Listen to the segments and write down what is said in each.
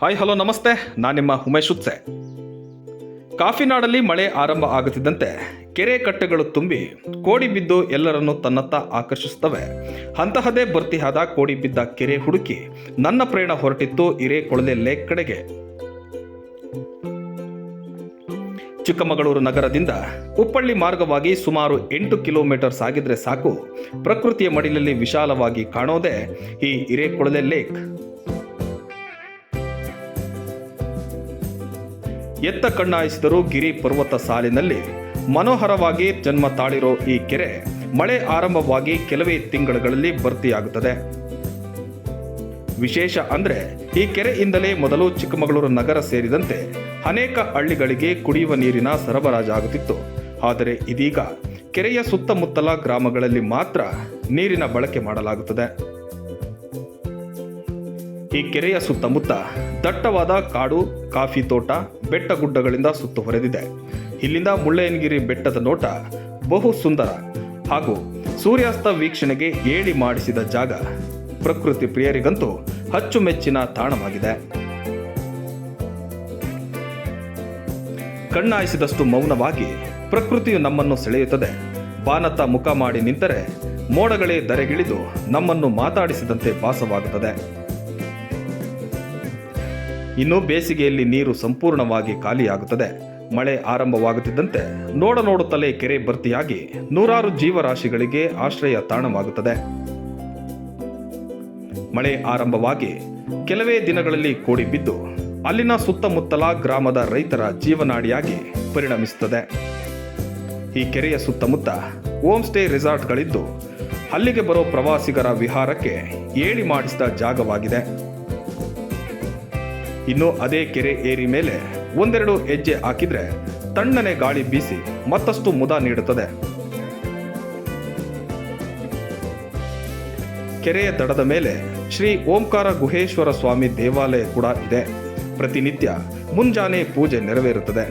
Hi hello ನಮಸ್ತೆ. ನಾನು ನಿಮ್ಮ ಉಮೇಶ್ ಉತ್ಸೆ. ಕಾಫಿನಾಡಲ್ಲಿ ಮಳೆ ಆರಂಭ ಆಗುತ್ತಿದ್ದಂತೆ ಕೆರೆ ಕಟ್ಟೆಗಳು ತುಂಬಿ ಕೋಡಿ ಬಿದ್ದು ಎಲ್ಲರನ್ನು ತನ್ನತ್ತ ಆಕರ್ಷಿಸುತ್ತವೆ. ಅಂತಹದೇ ಭರ್ತಿಯಾದ ಕೋಡಿ ಬಿದ್ದ ಕೆರೆ ಹುಡುಕಿ ನನ್ನ ಪ್ರಯಾಣ ಹೊರಟಿತ್ತು ಹಿರೇಕೊಳಲೆ ಲೇಕ್ ಕಡೆಗೆ. ಚಿಕ್ಕಮಗಳೂರು ನಗರದಿಂದ ಉಪ್ಪಳ್ಳಿ ಮಾರ್ಗವಾಗಿ ಸುಮಾರು ಎಂಟು ಕಿಲೋಮೀಟರ್ ಸಾಗಿದ್ರೆ ಸಾಕು. ಪ್ರಕೃತಿಯ ಮಡಿಲಲ್ಲಿ ವಿಶಾಲವಾಗಿ ಕಾಣೋದೇ ಈ ಹಿರೇಕೊಳಲೆ ಲೇಕ್. ಎತ್ತ ಕಣ್ಣಾಯಿಸಿದರೂ ಗಿರಿ ಪರ್ವತ ಸಾಲಿನಲ್ಲಿ ಮನೋಹರವಾಗಿ ಜನ್ಮ ತಾಳಿರೋ ಈ ಕೆರೆ ಮಳೆ ಆರಂಭವಾಗಿ ಕೆಲವೇ ತಿಂಗಳುಗಳಲ್ಲಿ ಭರ್ತಿಯಾಗುತ್ತದೆ. ವಿಶೇಷ ಅಂದ್ರೆ ಈ ಕೆರೆಯಿಂದಲೇ ಮೊದಲು ಚಿಕ್ಕಮಗಳೂರು ನಗರ ಸೇರಿದಂತೆ ಅನೇಕ ಹಳ್ಳಿಗಳಿಗೆ ಕುಡಿಯುವ ನೀರಿನ ಸರಬರಾಜಾಗುತ್ತಿತ್ತು ಆದರೆ ಇದೀಗ ಕೆರೆಯ ಸುತ್ತಮುತ್ತಲ ಗ್ರಾಮಗಳಲ್ಲಿ ಮಾತ್ರ ನೀರಿನ ಬಳಕೆ ಮಾಡಲಾಗುತ್ತದೆ. ಈ ಕೆರೆಯ ಸುತ್ತಮುತ್ತ ದಟ್ಟವಾದ ಕಾಡು, ಕಾಫಿ ತೋಟ, ಬೆಟ್ಟ ಗುಡ್ಡಗಳಿಂದ ಸುತ್ತುವರೆದಿದೆ ಇಲ್ಲಿಂದ ಮುಳ್ಳಯ್ಯನಗಿರಿ ಬೆಟ್ಟದ ನೋಟ ಬಹು ಸುಂದರ ಹಾಗೂ ಸೂರ್ಯಾಸ್ತ ವೀಕ್ಷಣೆಗೆ ಏಳಿ ಮಾಡಿಸಿದ ಜಾಗ. ಪ್ರಕೃತಿ ಪ್ರಿಯರಿಗಂತೂ ಅಚ್ಚುಮೆಚ್ಚಿನ ತಾಣವಾಗಿದೆ. ಕಣ್ಣಾಯಿಸಿದಷ್ಟು ಮೌನವಾಗಿ ಪ್ರಕೃತಿಯು ನಮ್ಮನ್ನು ಸೆಳೆಯುತ್ತದೆ. ಬಾನತ್ತ ಮುಖ ಮಾಡಿ ನಿಂತರೆ ಮೋಡಗಳೇ ದರೆಗಿಳಿದು ನಮ್ಮನ್ನು ಮಾತಾಡಿಸಿದಂತೆ ಭಾಸವಾಗುತ್ತದೆ. ಇನ್ನು ಬೇಸಿಗೆಯಲ್ಲಿ ನೀರು ಸಂಪೂರ್ಣವಾಗಿ ಖಾಲಿಯಾಗುತ್ತದೆ. ಮಳೆ ಆರಂಭವಾಗುತ್ತಿದ್ದಂತೆ ನೋಡ ನೋಡುತ್ತಲೇ ಕೆರೆ ಭರ್ತಿಯಾಗಿ ನೂರಾರು ಜೀವರಾಶಿಗಳಿಗೆ ಆಶ್ರಯ ತಾಣವಾಗುತ್ತದೆ. ಮಳೆ ಆರಂಭವಾಗಿ ಕೆಲವೇ ದಿನಗಳಲ್ಲಿ ಕೋಡಿ ಬಿದ್ದು ಅಲ್ಲಿನ ಸುತ್ತಮುತ್ತಲ ಗ್ರಾಮದ ರೈತರ ಜೀವನಾಡಿಯಾಗಿ ಪರಿಣಮಿಸುತ್ತದೆ. ಈ ಕೆರೆಯ ಸುತ್ತಮುತ್ತ ಹೋಮ್ ಸ್ಟೇ ರೆಸಾರ್ಟ್ಗಳಿದ್ದು ಅಲ್ಲಿಗೆ ಬರೋ ಪ್ರವಾಸಿಗರ ವಿಹಾರಕ್ಕೆ ಏಳಿ ಮಾಡಿಸಿದ ಜಾಗವಾಗಿದೆ. ಇನ್ನು ಅದೇ ಕೆರೆ ಏರಿ ಮೇಲೆ ಒಂದೆರಡು ಹೆಜ್ಜೆ ಹಾಕಿದ್ರೆ ತಣ್ಣನೆ ಗಾಳಿ ಬೀಸಿ ಮತ್ತಷ್ಟು ಮುದ ನೀಡುತ್ತದೆ. ಕೆರೆಯ ದಡದ ಮೇಲೆ ಶ್ರೀ ಓಂಕಾರ ಗುಹೇಶ್ವರ ಸ್ವಾಮಿ ದೇವಾಲಯ ಕೂಡ ಇದೆ. ಪ್ರತಿನಿತ್ಯ ಮುಂಜಾನೆ ಪೂಜೆ ನೆರವೇರುತ್ತದೆ.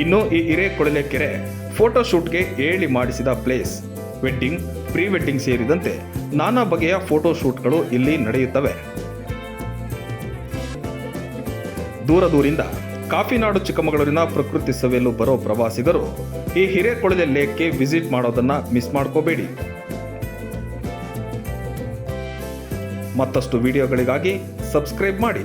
ಇನ್ನು ಈ ಹಿರೇಕೊಳಲೆ ಕೆರೆ ಫೋಟೋಶೂಟ್ಗೆ ಏಳಿ ಮಾಡಿಸಿದ ಪ್ಲೇಸ್. ವೆಡ್ಡಿಂಗ್, ಪ್ರೀ ವೆಡ್ಡಿಂಗ್ ಸೇರಿದಂತೆ ನಾನಾ ಬಗೆಯ ಫೋಟೋಶೂಟ್ಗಳು ಇಲ್ಲಿ ನಡೆಯುತ್ತವೆ. ದೂರ ದೂರಿಂದ ಕಾಫಿನಾಡು ಚಿಕ್ಕಮಗಳೂರಿನ ಪ್ರಕೃತಿ ಸವೆಯಲು ಬರೋ ಪ್ರವಾಸಿಗರು ಈ ಹಿರೇಕೊಳಲೆ ಲೇಕ್ಗೆ ವಿಸಿಟ್ ಮಾಡೋದನ್ನ ಮಿಸ್ ಮಾಡ್ಕೋಬೇಡಿ. ಮತ್ತಷ್ಟು ವಿಡಿಯೋಗಳಿಗಾಗಿ ಸಬ್ಸ್ಕ್ರೈಬ್ ಮಾಡಿ.